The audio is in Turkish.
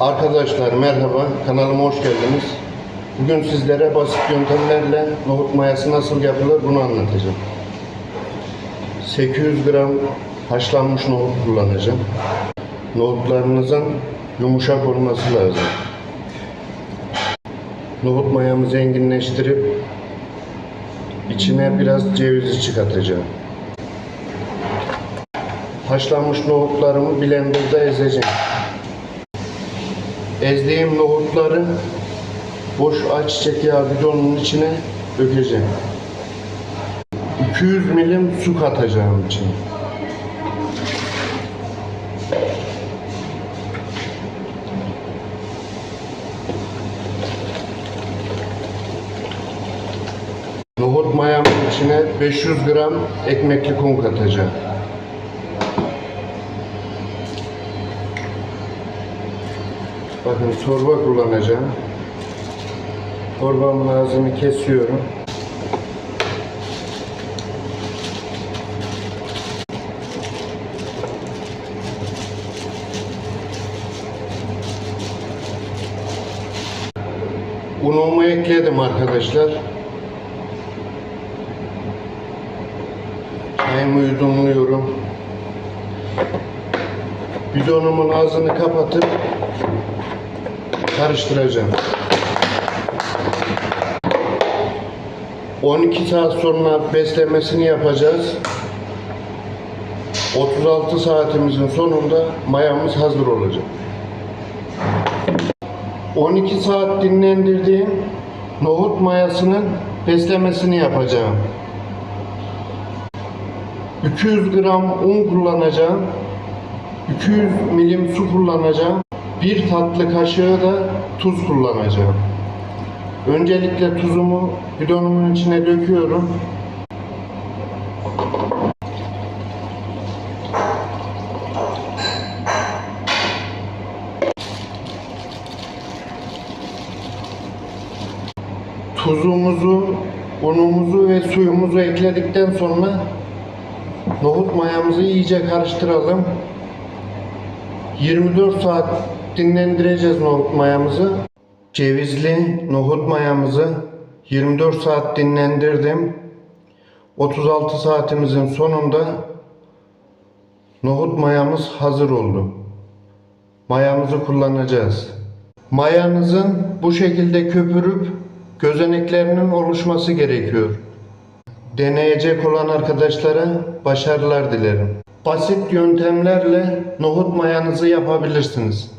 Arkadaşlar merhaba, kanalıma hoş geldiniz. Bugün sizlere basit yöntemlerle nohut mayası nasıl yapılır bunu anlatacağım. 800 gram haşlanmış nohut kullanacağım. Nohutlarınızın yumuşak olması lazım. Nohut mayamı zenginleştirip içine biraz cevizi çıkartacağım. Haşlanmış nohutlarımı blenderda ezeceğim. Ezdiğim nohutları boş ayçiçek yağı bidonun içine dökeceğim. 200 milim su katacağım içine. Nohut mayamın içine 500 gram ekmekli un katacağım. Bakın torba kullanacağım. Torbamın ağzını kesiyorum. Unumu ekledim arkadaşlar. Çayımı yudumluyorum. Bidonumun ağzını kapatıp karıştıracağım. 12 saat sonra beslemesini yapacağız. 36 saatimizin sonunda mayamız hazır olacak. 12 saat dinlendirdiğim nohut mayasının beslemesini yapacağım. 200 gram un kullanacağım. 200 milim su kullanacağım. Bir tatlı kaşığı da tuz kullanacağım. Öncelikle tuzumu bidonumun içine döküyorum. Tuzumuzu, unumuzu ve suyumuzu ekledikten sonra nohut mayamızı iyice karıştıralım. 24 saat dinlendireceğiz nohut mayamızı. Cevizli nohut mayamızı 24 saat dinlendirdim. 36 saatimizin sonunda nohut mayamız hazır oldu. Mayamızı kullanacağız. Mayanızın bu şekilde köpürüp gözeneklerinin oluşması gerekiyor. Deneyecek olan arkadaşlara başarılar dilerim. Basit yöntemlerle nohut mayanızı yapabilirsiniz.